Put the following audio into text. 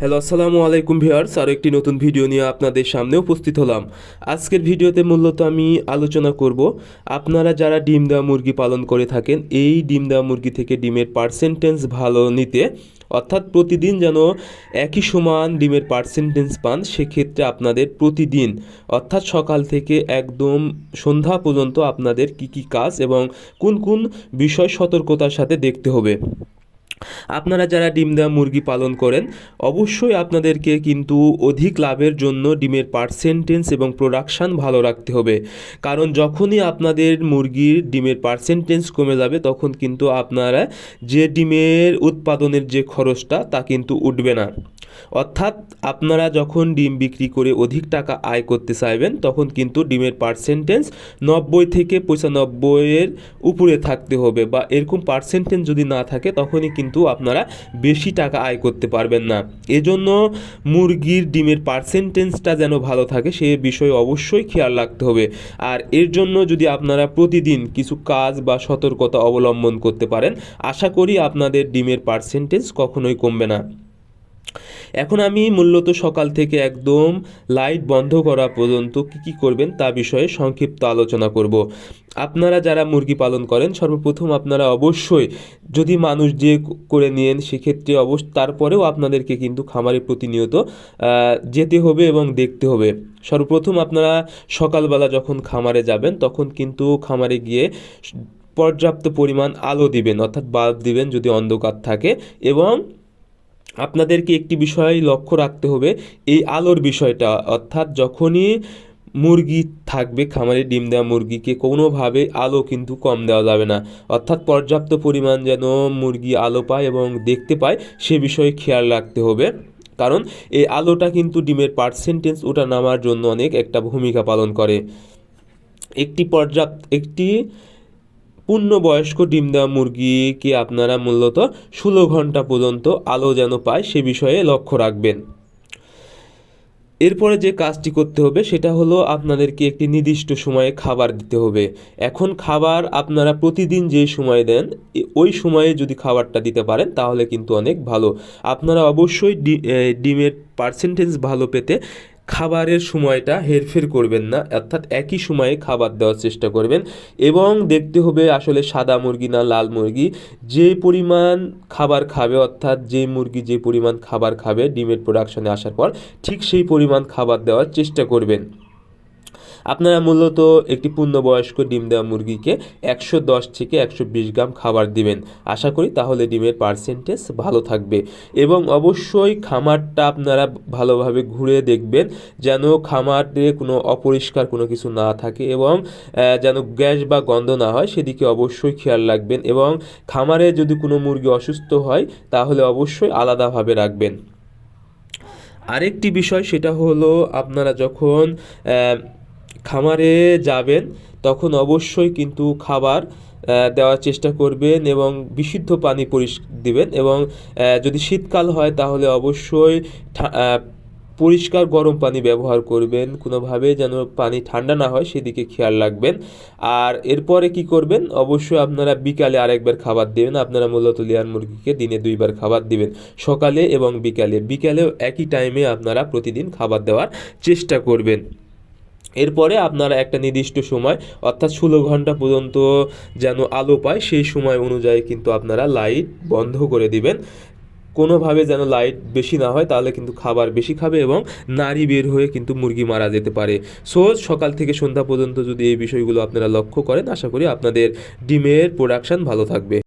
Hello আসসালামু আলাইকুম viewers আরও একটি নতুন ভিডিও নিয়ে আপনাদের সামনে উপস্থিত হলাম। আজকের ভিডিওতে মূলত আমি আলোচনা করব, আপনারা যারা ডিম দেওয়া মুরগি পালন করে থাকেন, এই ডিম দেওয়া মুরগি থেকে ডিমের পার্সেন্টেজ ভালো নিতে, অর্থাৎ প্রতিদিন যেন একই সমান ডিমের পার্সেন্টেজ পান, সেক্ষেত্রে আপনাদের প্রতিদিন, অর্থাৎ সকাল থেকে একদম সন্ধ্যা পর্যন্ত আপনাদের কি কি কাজ এবং কোন কোন বিষয় সতর্কতার সাথে দেখতে হবে। আপনারা যারা ডিম দেওয়া মুরগি পালন করেন, অবশ্যই আপনাদেরকে কিন্তু অধিক লাভের জন্য ডিমের পার্সেন্টেজ এবং প্রোডাকশান ভালো রাখতে হবে। কারণ যখনই আপনাদের মুরগির ডিমের পার্সেন্টেজ কমে যাবে, তখন কিন্তু আপনারা যে ডিমের উৎপাদনের যে খরচটা, তা কিন্তু উঠবে না। অর্থাৎ আপনারা যখন ডিম বিক্রি করে অধিক টাকা আয় করতে চাইবেন, তখন কিন্তু ডিমের পার্সেন্টেজ নব্বই থেকে পঁচানব্বইয়ের উপরে থাকতে হবে বা এরকম পার্সেন্টেজ যদি না থাকে, তখনই কিন্তু আপনারা বেশি টাকা আয় করতে পারবেন না। এজন্য মুরগির ডিমের পার্সেন্টেজটা যেন ভালো থাকে, সে বিষয়ে অবশ্যই খেয়াল রাখতে হবে। আর এর জন্য যদি আপনারা প্রতিদিন কিছু কাজ বা সতর্কতা অবলম্বন করতে পারেন, আশা করি আপনাদের ডিমের পার্সেন্টেজ কখনোই কমবে না। এখন আমি মূলত সকাল থেকে একদম লাইট বন্ধ করা পর্যন্ত কী কী করবেন তা বিষয়ে সংক্ষিপ্ত আলোচনা করব। আপনারা যারা মুরগি পালন করেন, সর্বপ্রথম আপনারা অবশ্যই যদি মানুষ দিয়ে করে নিয়েন সেক্ষেত্রে অবশ্য তারপরেও আপনাদেরকে কিন্তু খামারে প্রতিনিয়ত যেতে হবে এবং দেখতে হবে। সর্বপ্রথম আপনারা সকালবেলা যখন খামারে যাবেন তখন কিন্তু খামারে গিয়ে পর্যাপ্ত পরিমাণ আলো দিবেন, অর্থাৎ বাল্ব দিবেন যদি অন্ধকার থাকে এবং আপনাদেরকে একটি বিষয় লক্ষ্য রাখতে হবে। এই আলোর বিষয়টা, অর্থাৎ যখনই মুরগি থাকবে, খামারে ডিম দেওয়া মুরগিকে, কোনোভাবে আলো কিন্তু কম দেওয়া যাবে না। অর্থাৎ পর্যাপ্ত পরিমাণ যেন মুরগি আলো পায় এবং দেখতে পায়, সে বিষয়ে খেয়াল রাখতে হবে। কারণ এই আলোটা কিন্তু ডিমের পার্সেন্টেজ ওঠা নামার জন্য অনেক একটা ভূমিকা পালন করে। একটি পর্যাপ্ত, একটি পূর্ণবয়স্ক ডিম দেওয়া মুরগিকে আপনারা মূলত ষোলো ঘণ্টা পর্যন্ত আলো যেন পায় সে বিষয়ে লক্ষ্য রাখবেন। এরপরে যে কাজটি করতে হবে সেটা হলো আপনাদেরকে একটি নির্দিষ্ট সময়ে খাবার দিতে হবে। এখন খাবার আপনারা প্রতিদিন যে সময় দেন ওই সময়ে যদি খাবারটা দিতে পারেন তাহলে কিন্তু অনেক ভালো। আপনারা অবশ্যই ডিমের পার্সেন্টেজ ভালো পেতে খাবারের সময়টা হেরফের করবেন না, অর্থাৎ একই সময়ে খাবার দেওয়ার চেষ্টা করবেন এবং দেখতে হবে আসলে সাদা মুরগি না লাল মুরগি। যে পরিমাণ খাবার খাবে, অর্থাৎ যে মুরগি যে পরিমাণ খাবার খাবে ডিমের প্রোডাকশনে আসার পর, ঠিক সেই পরিমাণ খাবার দেওয়ার চেষ্টা করবেন। আপনারা মূলত একটি পূর্ণবয়স্ক ডিম দেওয়া মুরগিকে একশো দশ থেকে একশো বিশ গ্রাম খাবার দিবেন। আশা করি তাহলে ডিমের পার্সেন্টেজ ভালো থাকবে। এবং অবশ্যই খামারটা আপনারা ভালোভাবে ঘুরে দেখবেন, যেন খামারে কোনো অপরিষ্কার কোনো কিছু না থাকে এবং যেন গ্যাস বা গন্ধ না হয়, সেদিকে অবশ্যই খেয়াল রাখবেন এবং খামারে যদি কোনো মুরগি অসুস্থ হয়, তাহলে অবশ্যই আলাদাভাবে রাখবেন। আরেকটি বিষয় সেটা হলো আপনারা যখন খামারে যাবেন, তখন অবশ্যই কিন্তু খাবার দেওয়ার চেষ্টা করবেন এবং বিশুদ্ধ পানি পরিষ দিবেন এবং যদি শীতকাল হয় তাহলে অবশ্যই পরিষ্কার গরম পানি ব্যবহার করবেন। কোনোভাবে যেন পানি ঠান্ডা না হয় সেদিকে খেয়াল রাখবেন। আর এরপরে কি করবেন? অবশ্যই আপনারা বিকালে আরেকবার খাবার দেবেন। আপনারা মূলত লেয়ার মুরগিকে দিনে দুইবার খাবার দিবেন, সকালে এবং বিকালে। বিকালেও একই টাইমে আপনারা প্রতিদিন খাবার দেওয়ার চেষ্টা করবেন। এরপরে আপনারা একটা নির্দিষ্ট সময়, অর্থাৎ ষোলো ঘণ্টা পর্যন্ত যেন আলো পায়, সেই সময় অনুযায়ী কিন্তু আপনারা লাইট বন্ধ করে দিবেন। কোনোভাবে যেন লাইট বেশি না হয়, তাহলে কিন্তু খাবার বেশি খাবে এবং নারী বের হয়ে কিন্তু মুরগি মারা যেতে পারে। সো, সকাল থেকে সন্ধ্যা পর্যন্ত যদি এই বিষয়গুলো আপনারা লক্ষ্য করেন, আশা করি আপনাদের ডিমের প্রোডাকশান ভালো থাকবে।